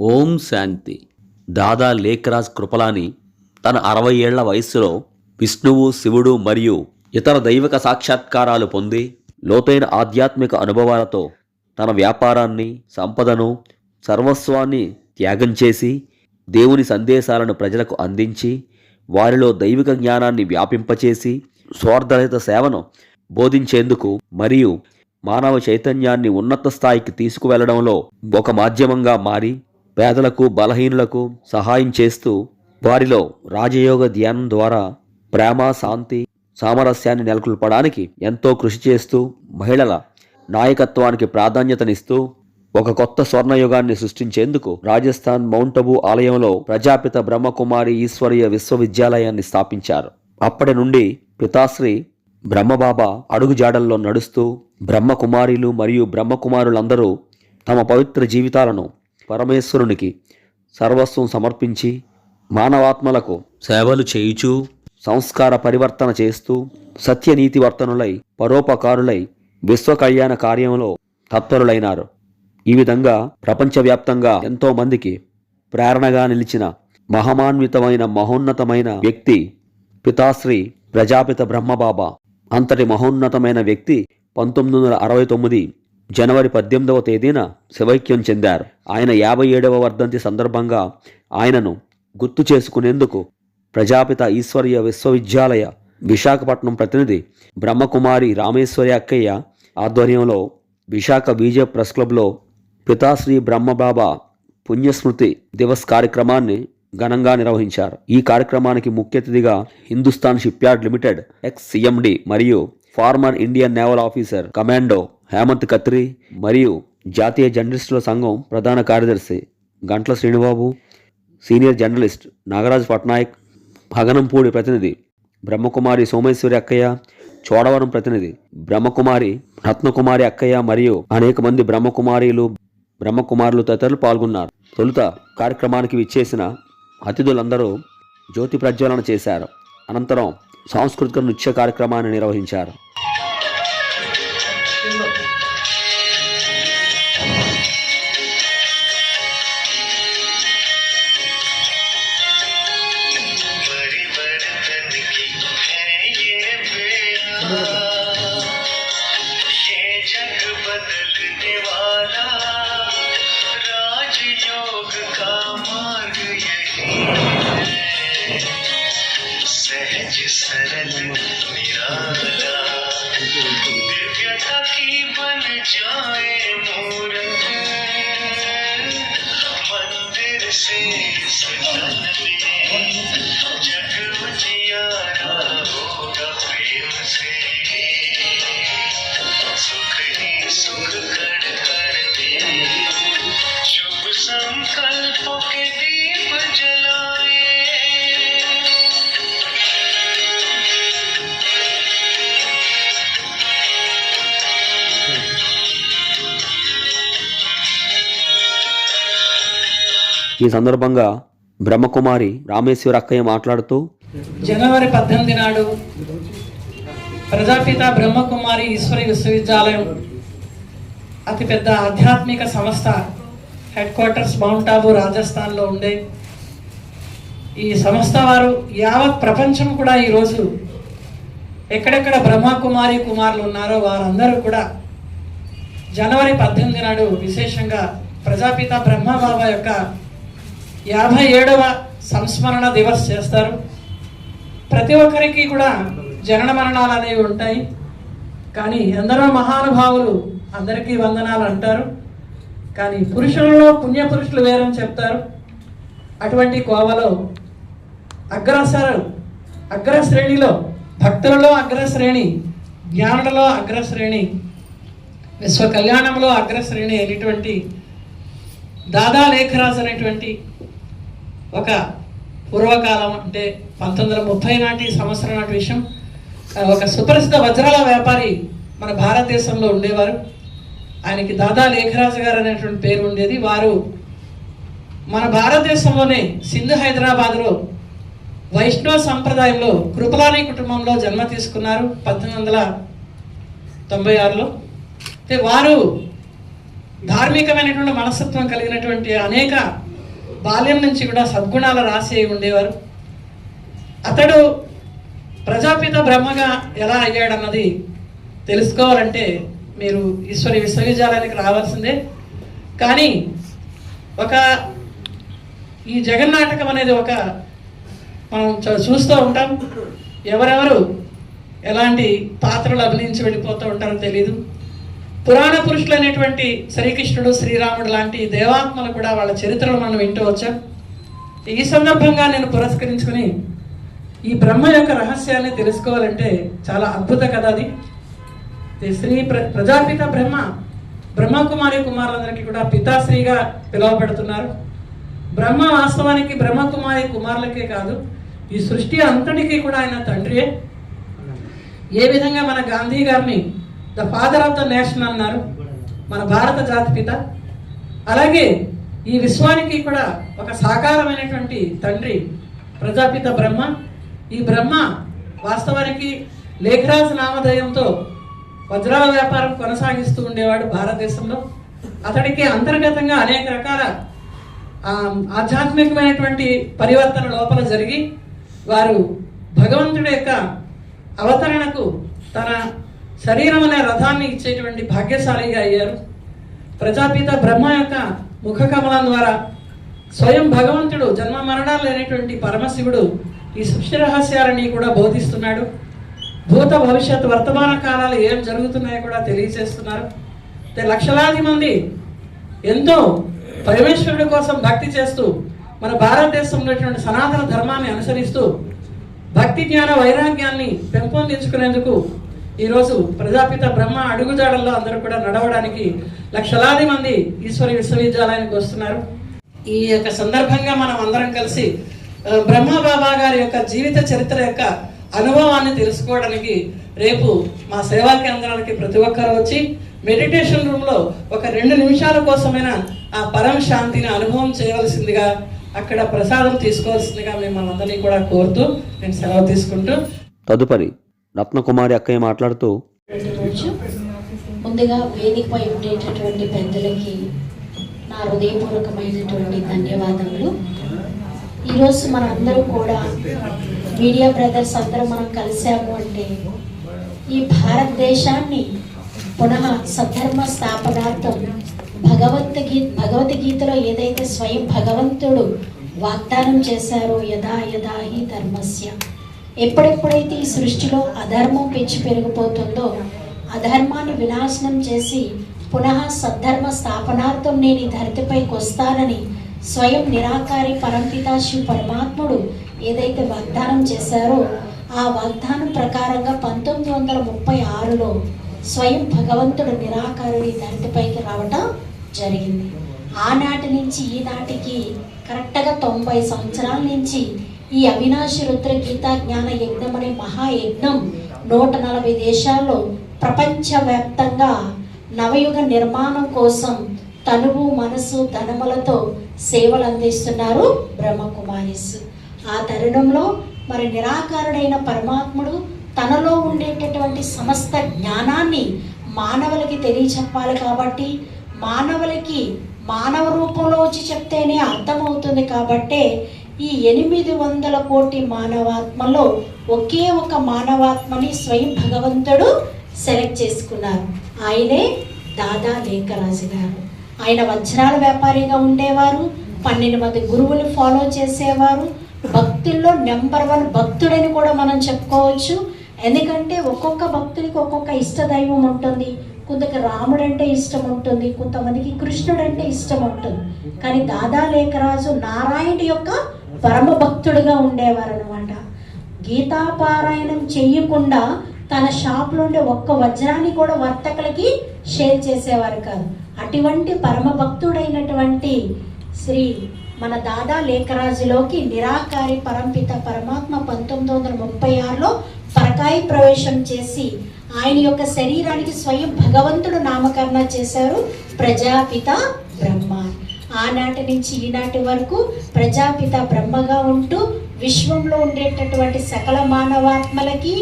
ఓం శాంతి. దాదా లేఖరాజ్ కృపలాని తన అరవై ఏళ్ళ వయస్సులో విష్ణువు శివుడు మరియు ఇతర దైవిక సాక్షాత్కారాలు పొంది లోతైన ఆధ్యాత్మిక అనుభవాలతో తన వ్యాపారాన్ని సంపదను సర్వస్వాన్ని త్యాగం చేసి దేవుని సందేశాలను ప్రజలకు అందించి వారిలో దైవిక జ్ఞానాన్ని వ్యాపింపచేసి స్వార్థరహిత సేవను బోధించేందుకు మరియు మానవ చైతన్యాన్ని ఉన్నత స్థాయికి తీసుకువెళ్ళడంలో ఒక మాధ్యమంగా మారి పేదలకు బలహీనులకు సహాయం చేస్తూ వారిలో రాజయోగ ధ్యానం ద్వారా ప్రేమ శాంతి సామరస్యాన్ని నెలకొల్పడానికి ఎంతో కృషి చేస్తూ మహిళల నాయకత్వానికి ప్రాధాన్యతనిస్తూ ఒక కొత్త స్వర్ణయుగాన్ని సృష్టించేందుకు రాజస్థాన్ మౌంట్ అబూ ఆలయంలో ప్రజాపిత బ్రహ్మకుమారి ఈశ్వరీయ విశ్వవిద్యాలయాన్ని స్థాపించారు. అప్పటి నుండి పితాశ్రీ బ్రహ్మబాబా అడుగుజాడల్లో నడుస్తూ బ్రహ్మకుమారిలు మరియు బ్రహ్మకుమారులందరూ తమ పవిత్ర జీవితాలను పరమేశ్వరునికి సర్వస్వం సమర్పించి మానవాత్మలకు సేవలు చేయుచూ సంస్కార పరివర్తన చేస్తూ సత్యనీతి వర్తనులై పరోపకారులై విశ్వ కళ్యాణ కార్యంలో తత్పరులైనారు. ఈ విధంగా ప్రపంచవ్యాప్తంగా ఎంతోమందికి ప్రేరణగా నిలిచిన మహమాన్వితమైన మహోన్నతమైన వ్యక్తి పితాశ్రీ ప్రజాపిత బ్రహ్మబాబా. అంతటి మహోన్నతమైన వ్యక్తి పంతొమ్మిది వందల అరవై తొమ్మిది జనవరి పద్దెనిమిదవ తేదీన శివైక్యం చెందారు. ఆయన యాభై ఏడవ వర్ధంతి సందర్భంగా ఆయనను గుర్తు చేసుకునేందుకు ప్రజాపిత ఈశ్వరీయ విశ్వవిద్యాలయ విశాఖపట్నం ప్రతినిధి బ్రహ్మకుమారి రామేశ్వరి అక్కయ్య ఆధ్వర్యంలో విశాఖ బీజే ప్రెస్ క్లబ్లో పితాశ్రీ బ్రహ్మబాబా పుణ్యస్మృతి దివస్ కార్యక్రమాన్ని ఘనంగా నిర్వహించారు. ఈ కార్యక్రమానికి ముఖ్య అతిథిగా Hindustan shipyard limited ex CMD మరియు former Indian naval officer commando Hemant Khatri మరియు జాతీయ జర్నలిస్టుల సంఘం ప్రధాన కార్యదర్శి గంట్ల శ్రీనిబాబు సీనియర్ జర్నలిస్ట్ నాగరాజ్ పట్నాయక్ భగనంపూడి ప్రతినిధి బ్రహ్మకుమారి సోమేశ్వరి అక్కయ్య చోడవరం ప్రతినిధి బ్రహ్మకుమారి రత్నకుమారి అక్కయ్య మరియు అనేక మంది బ్రహ్మకుమారిలు బ్రహ్మకుమారులు తదితరులు పాల్గొన్నారు. తొలుత కార్యక్రమానికి విచ్చేసిన అతిథులందరూ జ్యోతి ప్రజ్వలన చేశారు. అనంతరం సాంస్కృతిక నృత్య కార్యక్రమాన్ని నిర్వహించారు. যাবে ఈ సందర్భంగా బ్రహ్మకుమారి రామేశ్వర అక్కయ్య మాట్లాడుతూ జనవరి పద్దెనిమిది నాడు ప్రజాపిత బ్రహ్మకుమారి ఈశ్వరి విశ్వవిద్యాలయం అతిపెద్ద ఆధ్యాత్మిక సంస్థ హెడ్ క్వార్టర్స్ మౌంట్ ఆబు రాజస్థాన్లో ఉండే. ఈ సంస్థ వారు యావత్ ప్రపంచం కూడా ఈరోజు ఎక్కడెక్కడ బ్రహ్మకుమారి కుమారులు ఉన్నారో వారందరూ కూడా జనవరి పద్దెనిమిది నాడు విశేషంగా ప్రజాపిత బ్రహ్మబాబా యొక్క యాభై ఏడవ సంస్మరణ దివస్ చేస్తారు. ప్రతి ఒక్కరికి కూడా జనన మరణాలు అనేవి ఉంటాయి. కానీ ఎందరో మహానుభావులు అందరికీ వందనాలు అంటారు. కానీ పురుషులలో పుణ్య పురుషులు వేరని చెప్తారు. అటువంటి కోవలో అగ్రసరు అగ్రశ్రేణిలో భక్తులలో అగ్రశ్రేణి జ్ఞానులలో అగ్రశ్రేణి విశ్వ కళ్యాణంలో అగ్రశ్రేణి అయినటువంటి దాదా లేఖరాజు అనేటువంటి ఒక పూర్వకాలం అంటే పంతొమ్మిది వందల ముప్పై నాటి సంవత్సరం నాటి విషయం. ఒక సుప్రసిద్ధ వజ్రాల వ్యాపారి మన భారతదేశంలో ఉండేవారు. ఆయనకి దాదా లేఖరాజు గారు అనేటువంటి పేరు ఉండేది. వారు మన భారతదేశంలోనే సింధు హైదరాబాద్లో వైష్ణవ సంప్రదాయంలో కృపలాని కుటుంబంలో జన్మ తీసుకున్నారు పద్దెనిమిది వందల తొంభై ఆరులో. అయితే వారు ధార్మికమైనటువంటి మనస్తత్వం కలిగినటువంటి అనేక బాల్యం నుంచి కూడా సద్గుణాల రాసి అయి ఉండేవారు. అతడు ప్రజాపిత బ్రహ్మగా ఎలా అయ్యాడన్నది తెలుసుకోవాలంటే మీరు ఈశ్వరి విశ్వవిద్యాలయానికి రావాల్సిందే. కానీ ఒక ఈ జగన్నాటకం అనేది ఒక మనం చ- చూస్తూ ఉంటాం. ఎవరెవరు ఎలాంటి పాత్రలు అభినయించి వెళ్ళిపోతూ ఉంటారో తెలీదు. పురాణ పురుషులు అనేటువంటి శ్రీకృష్ణుడు శ్రీరాముడు లాంటి దేవాత్మలు కూడా వాళ్ళ చరిత్రలు మనం వింటూ వచ్చాం. ఈ సందర్భంగా నేను పురస్కరించుకుని ఈ బ్రహ్మ యొక్క రహస్యాన్ని తెలుసుకోవాలంటే చాలా అద్భుత కథ అది. శ్రీ ప్ర ప్రజాపిత బ్రహ్మ బ్రహ్మకుమారి కుమారులందరికీ కూడా పితాశ్రీగా పిలువబడుతున్నారు. బ్రహ్మ వాస్తవానికి బ్రహ్మకుమారి కుమారులకే కాదు ఈ సృష్టి అంతటికీ కూడా ఆయన తండ్రియే. ఏ విధంగా మన గాంధీ గారిని the father of the nation అన్నారు. మన భారత జాతి పిత. అలాగే ఈ విశ్వానికి కూడా ఒక సాకారమైనటువంటి తండ్రి ప్రజాపిత బ్రహ్మ. ఈ బ్రహ్మ వాస్తవానికి లేఖరాజ్ నామధేయంతో వజ్రాల వ్యాపారం కొనసాగిస్తూ ఉండేవాడు భారతదేశంలో. అతడికి అంతర్గతంగా అనేక రకాల ఆధ్యాత్మికమైనటువంటి పరివర్తన లోపల జరిగి వారు భగవంతుడి యొక్క అవతరణకు తన శరీరం అనే రథాన్ని ఇచ్చేటువంటి భాగ్యశాలిగా అయ్యారు. ప్రజాపిత బ్రహ్మ యొక్క ముఖ కమలం ద్వారా స్వయం భగవంతుడు జన్మ మరణాలు లేనటువంటి పరమశివుడు ఈ సృష్టి రహస్యాలని కూడా బోధిస్తున్నాడు. భూత భవిష్యత్ వర్తమాన కాలాలు ఏం జరుగుతున్నాయో కూడా తెలియజేస్తున్నారు. లక్షలాది మంది ఎంతో పరమేశ్వరుడి కోసం భక్తి చేస్తూ మన భారతదేశంలో సనాతన ధర్మాన్ని అనుసరిస్తూ భక్తి జ్ఞాన వైరాగ్యాన్ని పెంపొందించుకునేందుకు ఈరోజు ప్రజాపిత బ్రహ్మ అడుగుజాడల్లో అందరూ కూడా నడవడానికి లక్షలాది మంది ఈశ్వరి విశ్వవిద్యాలయానికి వస్తున్నారు. ఈ యొక్క సందర్భంగా మనం అందరం కలిసి బ్రహ్మ బాబా గారి యొక్క జీవిత చరిత్ర యొక్క అనుభవాన్ని తెలుసుకోవడానికి రేపు మా సేవా కేంద్రానికి ప్రతి ఒక్కరు వచ్చి మెడిటేషన్ రూమ్లో ఒక రెండు నిమిషాల కోసమైనా ఆ పరం శాంతిని అనుభవం చేయవలసిందిగా అక్కడ ప్రసాదం తీసుకోవాల్సిందిగా మిమ్మల్ని అందరినీ కూడా కోరుతూ నేను సెలవు తీసుకుంటూ తదుపరి రత్నకుమారి అక్కయ్య మాట్లాడుతూ ముందుగా వేదికపై ఉండేటటువంటి పెద్దలకి నా హృదయపూర్వకమైనటువంటి ధన్యవాదములు. ఈరోజు మనందరూ కూడా మీడియా బ్రదర్స్ అందరం మనం కలిసాము అంటే ఈ భారతదేశాన్ని పునః సద్ధర్మ స్థాపనార్థం భగవద్గీ భగవద్గీతలో ఏదైతే స్వయం భగవంతుడు వాగ్దానం చేశారో యథా యథా హి ధర్మస్య ఎప్పుడెప్పుడైతే ఈ సృష్టిలో అధర్మం పెంచి పెరిగిపోతుందో అధర్మాన్ని వినాశనం చేసి పునః సద్ధర్మ స్థాపనార్థం నేను ఈ ధరతిపైకి వస్తానని స్వయం నిరాకారి పరంపిత శివ పరమాత్ముడు ఏదైతే వాగ్దానం చేశారో ఆ వాగ్దానం ప్రకారంగా పంతొమ్మిది వందల ముప్పై ఆరులో స్వయం భగవంతుడు నిరాకారుడి ధరతిపైకి రావటం జరిగింది. ఆనాటి నుంచి ఈనాటికి కరెక్ట్గా తొంభై సంవత్సరాల నుంచి ఈ అవినాశి రుద్ర గీతా జ్ఞాన యజ్ఞం అనే మహాయజ్ఞం నూట నలభై దేశాల్లో ప్రపంచవ్యాప్తంగా నవయుగ నిర్మాణం కోసం తనువు మనసు ధనములతో సేవలు అందిస్తున్నారు బ్రహ్మకుమారిస్. ఆ తరుణంలో మరి నిరాకారుడైన పరమాత్ముడు తనలో ఉండేటటువంటి సమస్త జ్ఞానాన్ని మానవులకి తెలియచెప్పాలి కాబట్టి మానవులకి మానవ రూపంలో వచ్చి చెప్తేనే అర్థమవుతుంది కాబట్టే ఈ ఎనిమిది వందల కోటి మానవాత్మలో ఒకే ఒక మానవాత్మని స్వయం భగవంతుడు సెలెక్ట్ చేసుకున్నారు. ఆయనే దాదా లేఖరాజు గారు. ఆయన వజ్రాల వ్యాపారిగా ఉండేవారు పన్నెండు మంది గురువులు ఫాలో చేసేవారు. భక్తుల్లో నెంబర్ వన్ భక్తుడని కూడా మనం చెప్పుకోవచ్చు. ఎందుకంటే ఒక్కొక్క భక్తుడికి ఒక్కొక్క ఇష్ట దైవం ఉంటుంది. కొందరికి రాముడు అంటే ఇష్టం ఉంటుంది కొంతమందికి కృష్ణుడు అంటే ఇష్టం ఉంటుంది. కానీ దాదా లేఖరాజు నారాయణుడి యొక్క పరమ భక్తుడిగా ఉండేవారు అనమాట గీతాపారాయణం చెయ్యకుండా తన షాప్లో ఉండే ఒక్క వజ్రాన్ని కూడా వర్తకులకి షేర్ చేసేవారు కాదు. అటువంటి పరమ భక్తుడైనటువంటి శ్రీ మన దాదా లేఖరాజులోకి నిరాకారి పరంపిత పరమాత్మ పంతొమ్మిది వందల ముప్పై ఆరులో పరకాయి ప్రవేశం చేసి ఆయన యొక్క శరీరానికి స్వయం భగవంతుడు నామకరణ చేశారు. ప్రజాపిత బ్రహ్మ ఆనాటి నుంచి ఈనాటి వరకు ప్రజాపిత బ్రహ్మగా ఉంటూ విశ్వంలో ఉండేటటువంటి సకల మానవాత్మలకి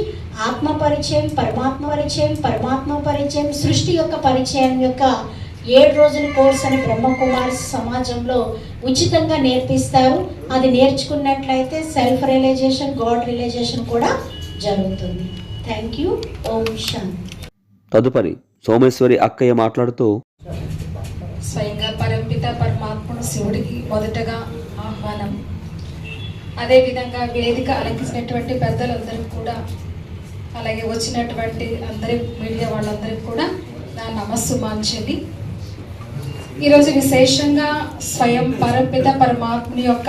ఆత్మ పరిచయం పరమాత్మ పరిచయం పరమాత్మ పరిచయం సృష్టి యొక్క పరిచయం యొక్క ఏడు రోజుల కోర్స్ అని బ్రహ్మకుమారి సమాజంలో ఉచితంగా నేర్పిస్తారు. అది నేర్చుకున్నట్లయితే సెల్ఫ్ రియలైజేషన్ గాడ్ రియలైజేషన్ కూడా జరుగుతుంది. Thank you Om Shanti. తదుపరి సోమేశ్వరి అక్కయ్య మాట్లాడుతూ స్వయంగా పిత పరమాత్ముడు శివుడికి మొదటగా ఆహ్వానం. అదేవిధంగా వేదిక అలంకించినటువంటి పెద్దలందరికీ కూడా అలాగే వచ్చినటువంటి అందరి మీడియా వాళ్ళందరికీ కూడా నా నమస్సు మాంచలి ఈరోజు విశేషంగా స్వయం పరపిత పరమాత్ముని యొక్క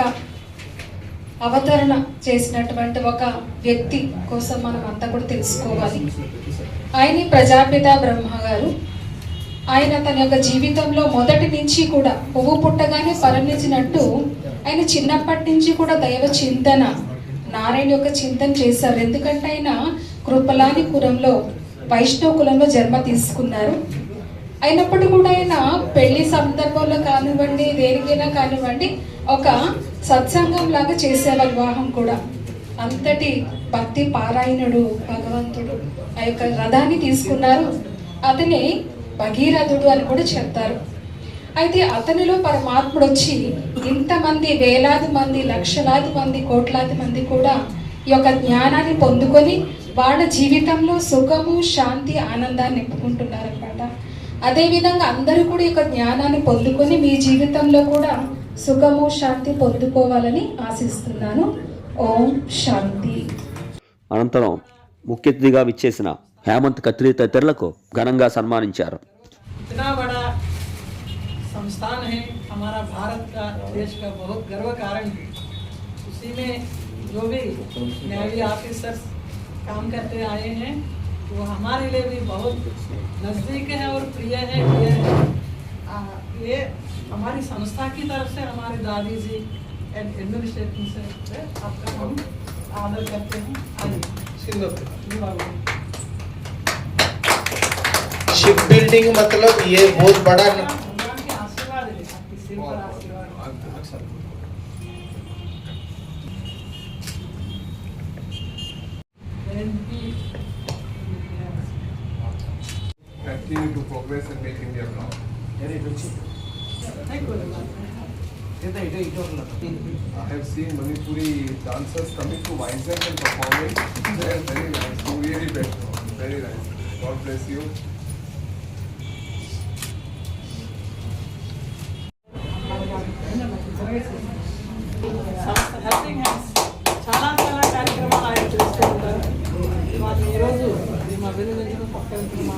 అవతరణ చేసినటువంటి ఒక వ్యక్తి కోసం మనం అంతా కూడా తెలుసుకోవాలి. ఆయన ప్రజాపిత బ్రహ్మ గారు. ఆయన తన యొక్క జీవితంలో మొదటి నుంచి కూడా పువ్వు పుట్టగానే పరిణించినట్టు ఆయన చిన్నప్పటి నుంచి కూడా దైవ చింతన నారాయణ యొక్క చింతన చేశారు. ఎందుకంటే ఆయన కృపలాని కులంలో వైష్ణవ కులంలో జన్మ తీసుకున్నారు. అయినప్పుడు కూడా ఆయన పెళ్ళి సందర్భంలో కానివ్వండి దేనికైనా కానివ్వండి ఒక సత్సంగం లాగా చేసేవారు వివాహం కూడా. అంతటి భక్తి పారాయణుడు భగవంతుడు ఆ యొక్క రథాన్ని తీసుకున్నారు. అతని భగీరథుడు అని కూడా చెప్తారు. అయితే అతనిలో పరమాత్ముడు వచ్చి ఇంతమంది వేలాది మంది లక్షలాది మంది కోట్లాది మంది కూడా ఈ యొక్క జ్ఞానాన్ని పొందుకొని వాళ్ళ జీవితంలో సుఖము శాంతి ఆనందాన్ని నింపుకుంటున్నారనమాట అదేవిధంగా అందరూ కూడా ఈ యొక్క జ్ఞానాన్ని పొందుకొని మీ జీవితంలో కూడా సుఖము శాంతి పొందుకోవాలని ఆశిస్తున్నాను. ఓం శాంతి. అనంతరం ముఖ్య అతిథిగా విచ్చేసిన హేమంత్ కత్రి తదితరులకు ఘనంగా సన్మానించారు. इतना बड़ा संस्थान है हमारा भारत का देश का बहुत गर्व कारण है। उसी में जो भी नेवी ऑफिसर्स काम करते आए हैं वो हमारे लिए भी बहुत नज़दीक है और प्रिय है आ, ये हमारी संस्था की तरफ़ से हमारे दादी जी एंड एडमिनिस्ट्रेशन से आपका हम आदर करते हैं। आइए. शिप बिल्डिंग मतलब ये बहुत बड़ा है Twenty continue to progress and make India proud. I have seen Manipuri dancers coming to Vizag and performing. They are very nice. Really bet. Very nice. God bless you. Thank you.